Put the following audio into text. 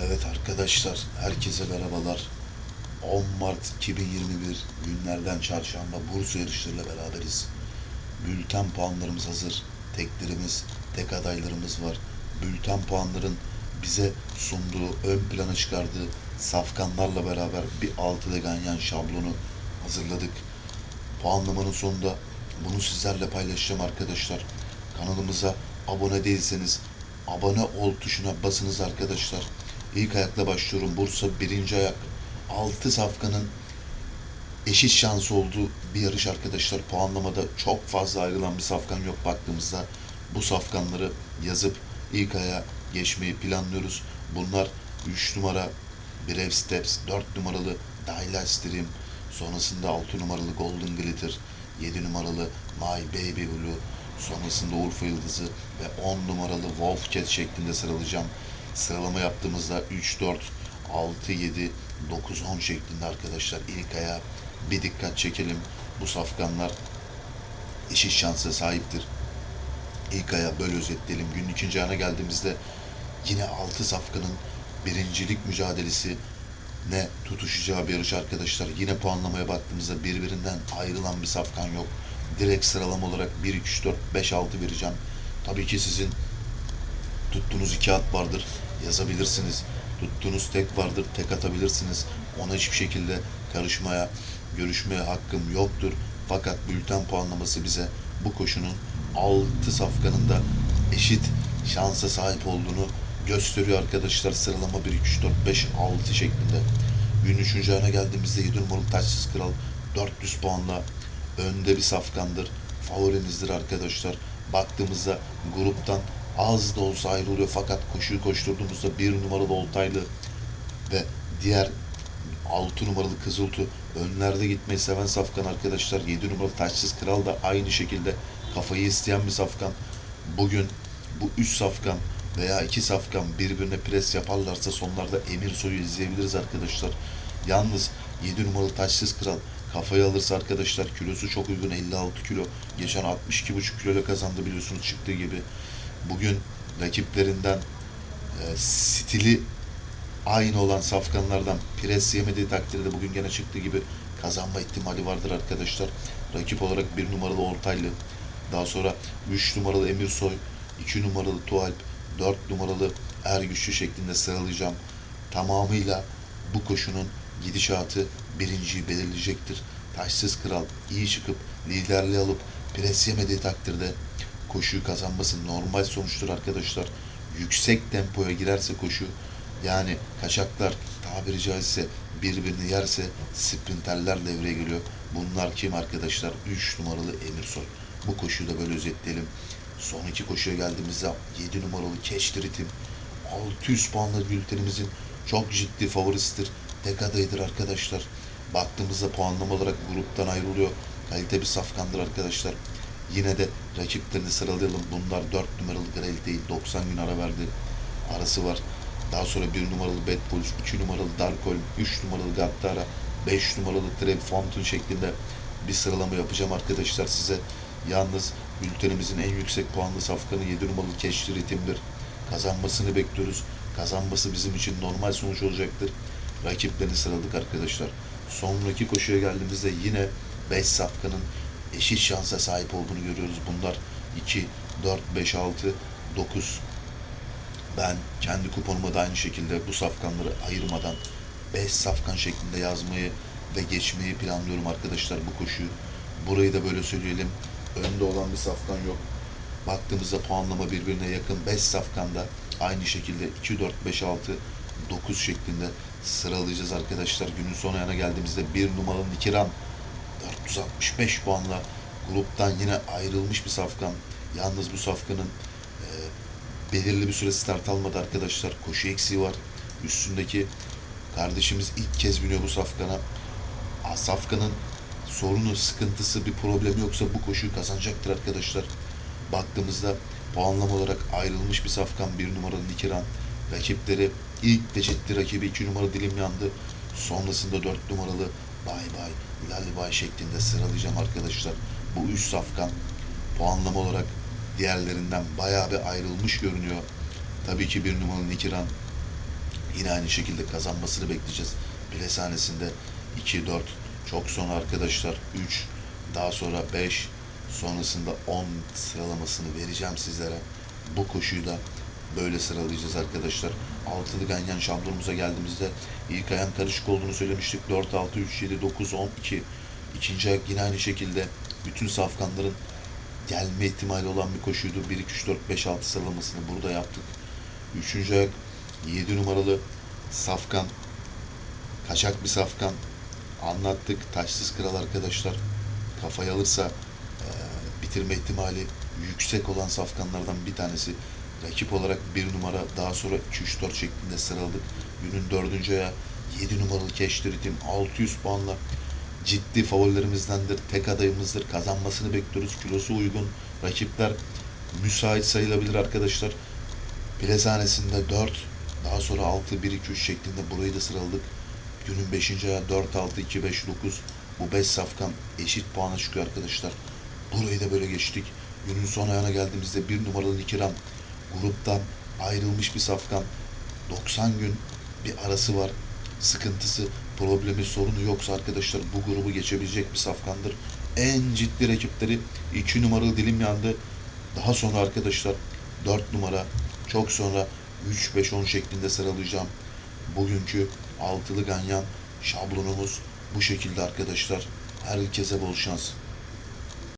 Evet arkadaşlar, herkese merhabalar. 10 Mart 2021 günlerden çarşamba Bursa yarışlarıyla beraberiz. Bülten puanlarımız hazır. Teklerimiz, tek adaylarımız var. Bülten puanların bize sunduğu, ön plana çıkardığı safkanlarla beraber bir altıda ganyan şablonu hazırladık. Puanlamanın sonunda bunu sizlerle paylaşacağım arkadaşlar. Kanalımıza abone değilseniz abone ol tuşuna basınız arkadaşlar. İlk ayakla başlıyorum. Bursa birinci ayak. 6 safkanın eşit şansı olduğu bir yarış arkadaşlar. Puanlamada çok fazla ayrılan bir safkan yok baktığımızda. Bu safkanları yazıp ilk aya geçmeyi planlıyoruz. Bunlar 3 numara Brave Steps, 4 numaralı Dayla Stream, sonrasında 6 numaralı Golden Glitter, 7 numaralı My Baby Blue, sonrasında Urfa Yıldızı ve 10 numaralı Wolf Cat şeklinde sıralayacağım. Sıralama yaptığımızda 3, 4, 6, 7, 9, 10 şeklinde arkadaşlar ilk aya bir dikkat çekelim. Bu safkanlar eşit şansa sahiptir. İlk aya böyle özetleyelim. Günün ikinci ayağına geldiğimizde yine 6 safkanın birincilik mücadelesi ne tutuşacağı bir yarış arkadaşlar. Yine puanlamaya baktığımızda birbirinden ayrılan bir safkan yok. Direkt sıralama olarak 1, 2, 3, 4, 5, 6 vereceğim. Tabii ki sizin tuttuğunuz iki at vardır. Yazabilirsiniz. Tuttuğunuz tek vardır. Tek atabilirsiniz. Ona hiçbir şekilde karışmaya, görüşmeye hakkım yoktur. Fakat bülten puanlaması bize bu koşunun 6 safkanın da eşit şansa sahip olduğunu gösteriyor arkadaşlar. Sıralama 1, 2, 3, 4, 5, 6 şeklinde. Gün 3. ayına geldiğimizde 7 numaralı Taçsız Kral 400 puanla önde bir safkandır. Favorimizdir arkadaşlar. Baktığımızda gruptan az da olsa ayrılıyor fakat koşuyu koşturduğumuzda bir numaralı Oltaylı ve diğer 6 numaralı Kızıltu önlerde gitmeyi seven safkan arkadaşlar. 7 numaralı Taçsız Kral da aynı şekilde kafayı isteyen bir safkan. Bugün bu 3 safkan veya 2 safkan birbirine pres yaparlarsa sonlarda Emir Soy'u izleyebiliriz arkadaşlar. Yalnız 7 numaralı Taçsız Kral kafayı alırsa arkadaşlar kilosu çok uygun 56 kilo. Geçen 62,5 kiloyla kazandı biliyorsunuz çıktığı gibi. Bugün rakiplerinden e, stili aynı olan safkanlardan pres yemediği takdirde bugün gene çıktığı gibi kazanma ihtimali vardır arkadaşlar. Rakip olarak bir numaralı Ortaylı, daha sonra 3 numaralı Emir Soy, 2 numaralı Tualp, 4 numaralı Ergüçlü şeklinde sıralayacağım. Tamamıyla bu koşunun gidişatı birinciyi belirleyecektir. Taşsız Kral iyi çıkıp liderliği alıp pres yemediği takdirde koşuyu kazanması normal sonuçtur arkadaşlar. Yüksek tempoya girerse koşu yani kaçaklar tabiri caizse birbirini yerse sprinterler devreye geliyor. Bunlar kim arkadaşlar? 3 numaralı Emirsoy. Bu koşuyu da böyle özetleyelim. Son iki koşuya geldiğimizde 7 numaralı Keşli Ritim 600 puanlı bültenimizin çok ciddi favorisidir. Tek adayıdır arkadaşlar. Baktığımızda puanlama olarak gruptan ayrılıyor. Kalite bir safkandır arkadaşlar. Yine de rakiplerini sıralayalım. Bunlar 4 numaralı değil 90 gün ara verdi. Arası var. Daha sonra 1 numaralı Bad Pulse, 2 numaralı Darkholm, 3 numaralı Gattara, 5 numaralı Trev Fountain şeklinde bir sıralama yapacağım arkadaşlar size. Yalnız bültenimizin en yüksek puanlı safkanı 7 numaralı Keşli Ritim'dir. Kazanmasını bekliyoruz. Kazanması bizim için normal sonuç olacaktır. Rakiplerini sıraladık arkadaşlar. Sonraki koşuya geldiğimizde yine 5 safkanın eşit şansa sahip olduğunu görüyoruz. Bunlar 2, 4, 5, 6, 9. Ben kendi kuponuma da aynı şekilde bu safkanları ayırmadan 5 safkan şeklinde yazmayı ve geçmeyi planlıyorum arkadaşlar bu koşuyu. Burayı da böyle söyleyelim. Önde olan bir safkan yok. Baktığımızda puanlama birbirine yakın 5 safkanda aynı şekilde 2, 4, 5, 6, 9 şeklinde sıralayacağız arkadaşlar. Günün son ayağına geldiğimizde 1 numaralı Nikiran 465 puanla gruptan yine ayrılmış bir safkan. Yalnız bu safkanın e, belirli bir süre start almadı arkadaşlar. Koşu eksiği var. Üstündeki kardeşimiz ilk kez biniyor bu safkana. Aa, Safkanın sorunu, sıkıntısı, bir problemi yoksa bu koşuyu kazanacaktır arkadaşlar. Baktığımızda puanlama olarak ayrılmış bir safkan bir numaralı Nikiran. Rakipleri ilk de ciddi rakibi iki numara dilim yandı. Sonrasında dört numaralı Bay Bay, Lalibay şeklinde sıralayacağım arkadaşlar. Bu üç safkan puanlama olarak diğerlerinden bayağı bir ayrılmış görünüyor. Tabii ki bir numaralı Nikiran Yine aynı şekilde kazanmasını bekleyeceğiz. Bilesanesinde 2, 4, çok sonra arkadaşlar 3, daha sonra 5, sonrasında 10 sıralamasını vereceğim sizlere. Bu koşuyu da böyle sıralayacağız arkadaşlar. Altılı ganyan şablonumuza geldiğimizde ilk ayağın karışık olduğunu söylemiştik. 4, 6, 3, 7, 9, 10, 2. İkinci ayak yine aynı şekilde bütün safkanların gelme ihtimali olan bir koşuydu. 1, 2, 3, 4, 5, 6 sıralamasını burada yaptık. Üçüncü ayak 7 numaralı safkan. Kaçak bir safkan. Anlattık. Taşsız kral arkadaşlar. Kafayı alırsa e, bitirme ihtimali yüksek olan safkanlardan bir tanesi. Rakip olarak bir numara daha sonra 2-3-4 şeklinde sıraladık. Günün dördüncü ayağı 7 numaralı Keştir Ritim 600 puanla ciddi favorilerimizdendir. Tek adayımızdır. Kazanmasını bekliyoruz. Kilosu uygun. Rakipler müsait sayılabilir arkadaşlar. Plazanesinde 4, daha sonra 6, 1, 2, 3 şeklinde burayı da sıraladık. Günün 5. ayağı 4, 6, 2, 5, 9. Bu 5 safkan eşit puana çıkıyor arkadaşlar. Burayı da böyle geçtik. Günün son ayağına geldiğimizde bir numaralı Nikiram gruptan ayrılmış bir safkan. 90 gün bir arası var. Sıkıntısı, problemi, sorunu yoksa arkadaşlar bu grubu geçebilecek bir safkandır. En ciddi rakipleri 2 numaralı dilim yandı. Daha sonra arkadaşlar 4 numara, çok sonra 3, 5, 10 şeklinde sıralayacağım. Bugünkü altılı ganyan şablonumuz bu şekilde arkadaşlar. Herkese bol şans.